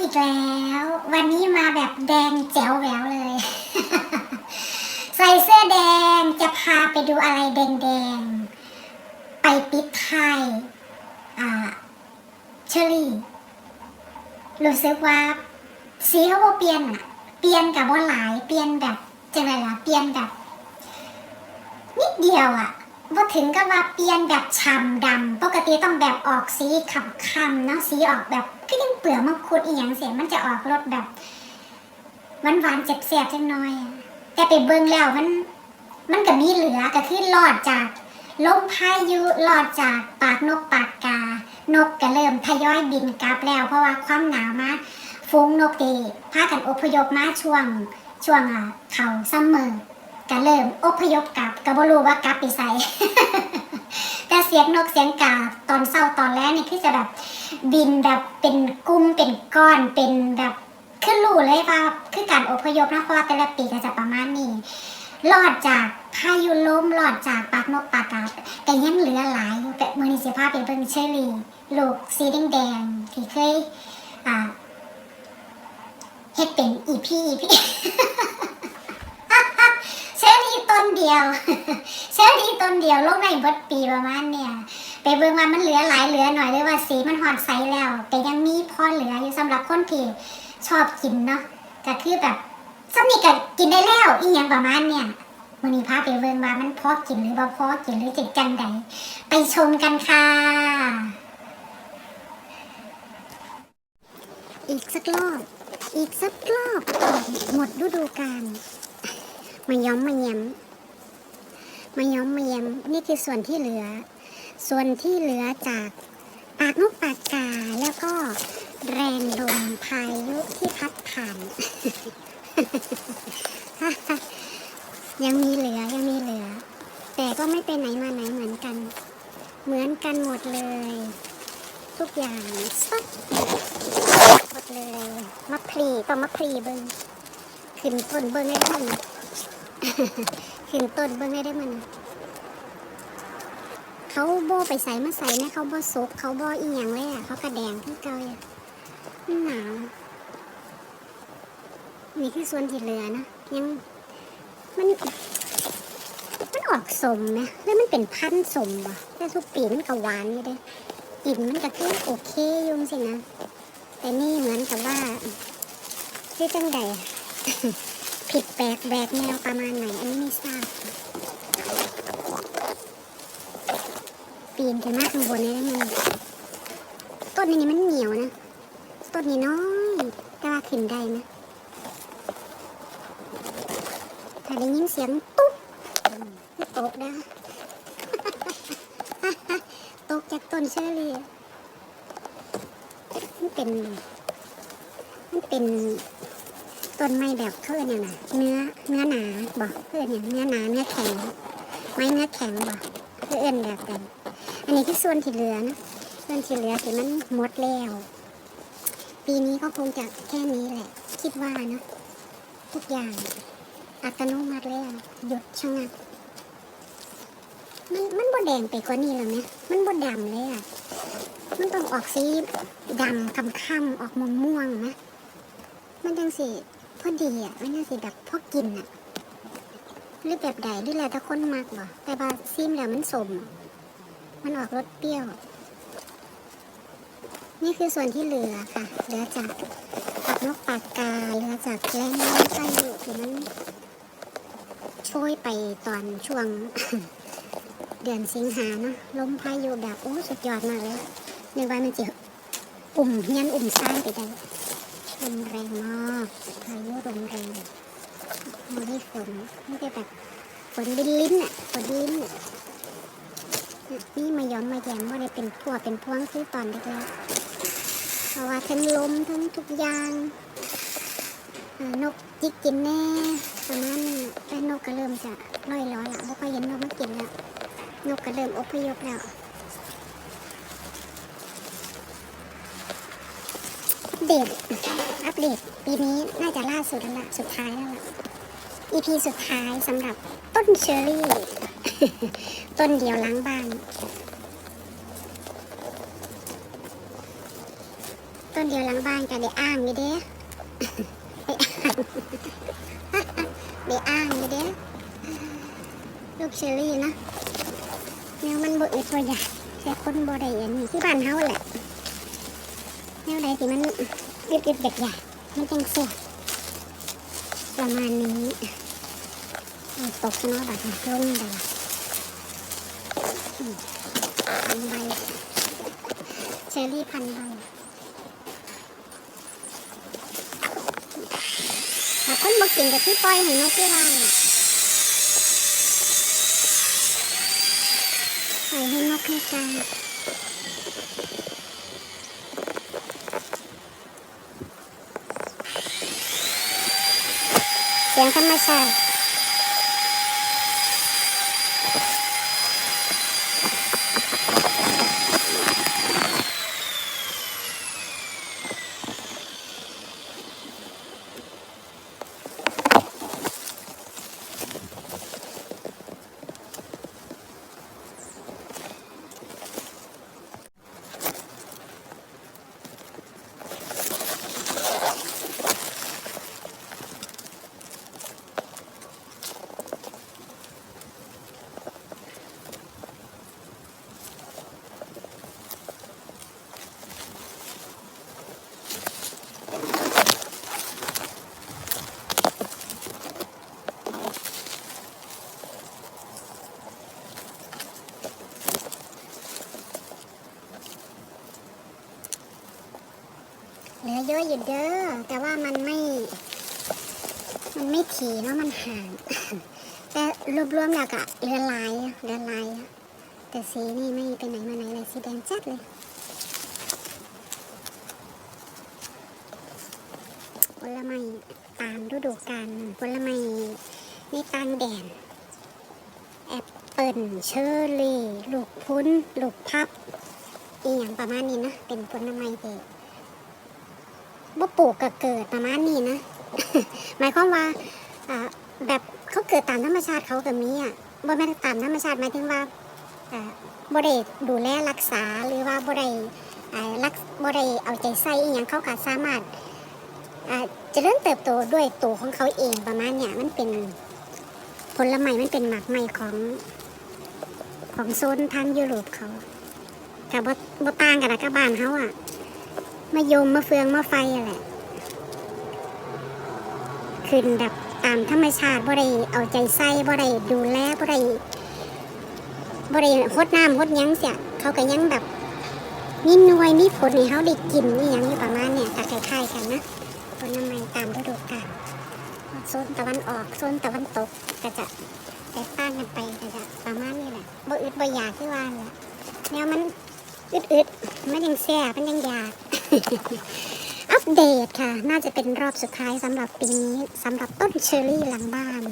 อีกแล้ว วันนี้มาแบบแดงแจ๋วแหววเลย ใส่เสื้อแดงจะพาไปดูอะไรแดงๆ ไปปิดไทยอ่าเชอรี่ รู้สึกว่า สีเขาเปลี่ยนอะเปลี่ยนกับว่าหลาย เปลี่ยนแบบจะไรล่ะ เปลี่ยนแบบ นิดเดียวอะ ว่าถึงกับว่าเปลี่ยนแบบฉ่ำดำปกติต้องแบบออกสีขำๆเนาะสีออกแบบก็ยังเปลือกมังคุดอีหยังเสียมันจะออกรสแบบหวานๆเจ็บแสบจังน้อย แต่ไปเบิ่งแล้วมัน มันก็มีเหลือก็คือรอดจากลมพายุรอดจากปากนกปากกา นกก็เริ่มทยอยบินกลับแล้ว เพราะว่าความหนาวมาฟุ้งนกตีพากันอพยพมาช่วงช่วงอะเขาซัมเมอร์ก็เริ่มอพยพกลับ ก็บ่รู้ว่ากลับไปไสแต่เสียงนกเสียงกาตอนเศร้าตอนแรกนี่คือจะแบบบินแบบเป็นกลุ่มเป็นก้อนเป็นแบบขึ้นรู้เลยว่าคือการอพยพนะเพราะว่าแต่ละปีก็จะประมาณนี้รอดจากพายุลมรอดจากปากนกปากกาแต่ยังเหลือหลายอยู่แต่มือนี้สิภาพเป็นเบิ่งเชอรี่ลูกสีแดงที่เคยอ่าเฮ็ดเป็นอีพีอีพี่ เดียวเชอรี่ต้นเดียวลงในเบดปีประมาณเนี่ยไปเบิ่งว่ามันเหลือหลายเหลือหน่อยหรือว่าสีมันหอดใสแล้วแต่ยังมีพอเหลืออยู่สำหรับคนที่ชอบกินเนาะก็คือแบบสักนี่ก็กินได้แล้วอีหยังประมาณเนี่ยวันนี้พาไปเบิ่งว่ามันพอกินหรือบ่พอกินหรือจะจังใดไปชมกันค่ะอีกสักรอบอีกสักรอบหมดฤดูกาลมาย้อมมาแย้ม มาย้อมเมาแย้มนี่คือส่วนที่เหลือ ส่วนที่เหลือจากปากนกปากกาแล้วก็แรงลมพายุที่พัดผ่าน ยังมีเหลือยังมีเหลือ แต่ก็ไม่ไปไหนมาไหนเหมือนกัน เหมือนกันหมดเลย ทุกอย่างสักหมดเลยมะพรีต้องมะพรีเบิ้งขึ้นต้นเบิ้งให้ได้มัน ขึ้นต้นเบิ้งให้ได้มันเขาโบไปใส่มาใส่แม่เขาโบซุกเขาโบอีหยังเลยอะเขากระแดงที่เกาอะหนาวนี่คือส่วนที่เหลือนะยังมันมันออกสมไหมหรือมันเป็นพันสมบ่แต่ทุกปีมันก็หวานอยู่เด้กลิ่นมันก็คือโอเคยุ่งสินะแต่นี่เหมือนกับว่าคือจังใด ผิดแปลกแบกแนวประมาณไหนอันนี้ไม่ทราบปีนขึ้นมาข้างบนนี้ได้ไหมต้นนี้มันเหนียวนะ ต้นนี้น้อยแต่ว่าขึ้นได้นะ ถ้าได้ยินเสียงตุ๊บตกนะตกจากต้นเชอรี่มันเป็น มันเป็น ต้นไม้แบบเขาเรียกอย่างไรเนื้อเนื้อหนาบอกเขาเรียกอย่างเนื้อหนาเนื้อแข็งไม้เนื้อแข็งบอกเขาเอื้อนแบบกันอันนี้คือส่วนที่เหลือนะส่วนที่เหลือที่มันหมดแล้วปีนี้ก็คงจะแค่นี้แหละ คิดว่านะทุกอย่างอัตโนมัติแล้วหยุดชะงักมันมันบ่แดงไปกว่านี้แล้วเนี่ยมันบ่ดำเลยอะมันต้องออกสีดำค่ำๆออกม่วงม่วงๆนะมันจังสิ พอดีอะมันจังสิแบบพอกินอะหรือแบบใดหรือแล้วแต่คนมักบ่แต่ว่าซิมแล้วมันสม มันออกรสเปรี้ยว นี่คือส่วนที่เหลือค่ะ เหลือจากปากนกปากกาเหลือจากแรงน้ำพายุที่มันช่วยไปตอนช่วง เดือนสิงหาเนาะลมพายุแบบโอ้สุดยอดมากเลยนึกว่ามันจะอุ่มยันอุ่มซ่านไปได้ ลมแรงมากพายุลมแรงไม่ได้ฝนไม่ได้แบบฝนลิ้นลิ้นอะฝนลิ้นๆอะนี่มาย้อมมาแย้มว่าได้เป็นพวเป็นพวงคือตอนเล็กๆเพราะว่าทั้งลมทั้งทุกอย่างนกจิกกินแน่ประมาณนี้แต่นกก็เริ่มจะล่อยล้อละไม่ค่อยเห็นนกมากินแล้วนกก็เริ่มอพยพแล้ว เดต อัปเดต ปีนี้น่าจะล่าสุดแล้วล่ะ สุดท้ายแล้วล่ะ EP สุดท้ายสำหรับต้นเชอรี่ ต้นเดียวล้างบ้าน ต้นเดียวหลังบ้านก็ได้อ้างอยู่เด้ได้อ้างอยู่เด้ลูกเชอรี่นะแนวมันบ่อึดบ่อยากแต่คนบ่ได้อันนี้ที่บ้านเฮาแหละ แนวใดที่มันอึดอึดอยากอยากมันจังเสียประมาณนี้ตกเนาะแบบนี้ลงไปละอืมพันใบเชอรี่พันใบถ้าคนบ่กินก็คือปล่อยให้นกที่ร้านใส่ให้นกให้กา เสียงธรรมชาติ เหลือยอะอยู่เด้อแต่ว่ามันไม่ มันไม่ถี่เนาะมันห่างแต่รวมๆแล้วก็เหลือลายอะเหลือลายแต่สีนี่ไม่ไปไหนมาไหนเลยสีแดงจัดเลยผลไม้ตามฤดูกาลผลไม้ในต่างแดนแอปเปิลเชอร์รี่ ลูกพุ้น ลูกพับอีอย่างประมาณนี้นะ เป็นผลไม้เด็ก บ่ปลูกก็เกิดประมาณนี้นะ หมายความว่าแบบเขาเกิดตามธรรมชาติเขาก็มีอะบ่แม่นตามธรรมชาติหมายถึงว่าบ่ได้ดูแลรักษาหรือว่าบ่ได้รักบ่ได้เอาใจใส่อีหยังเขาก็สามารถจะเริ่มเติบโตด้วยตัวของเขาเองประมาณเนี้ยมันเป็นผลไม้มันเป็นหมากใหม่ของของโซนทางยุโรปเขาแต่บ่บ่ต่างกันนะกับบ้านเขาอะ มะยมมะเฟืองมะไฟอะแหละขึ้นแบบตามธรรมชาติบ่ได้เอาใจใส่บ่ได้ดูแลบ่ได้บ่ได้หดน้ำหดยั้งเสียเขาก็ยังแบบมีหน่วยมีผลให้เขาได้กินนี่ยังอยู่ประมาณเนี้ยก็คล้ายๆกันนะผลไม้ตามฤดูกาลโซนตะวันออกโซนตะวันตกก็จะแตกต่างกันไปก็จะประมาณนี้แหละบ่อึดบ่อยากที่ว่าแหละแนวมันอึดๆมันยังแซ่บมันยังอยาก อัปเดตค่ะ น่าจะเป็นรอบสุดท้ายสำหรับปีนี้สำหรับต้นเชอร์รี่หลังบ้าน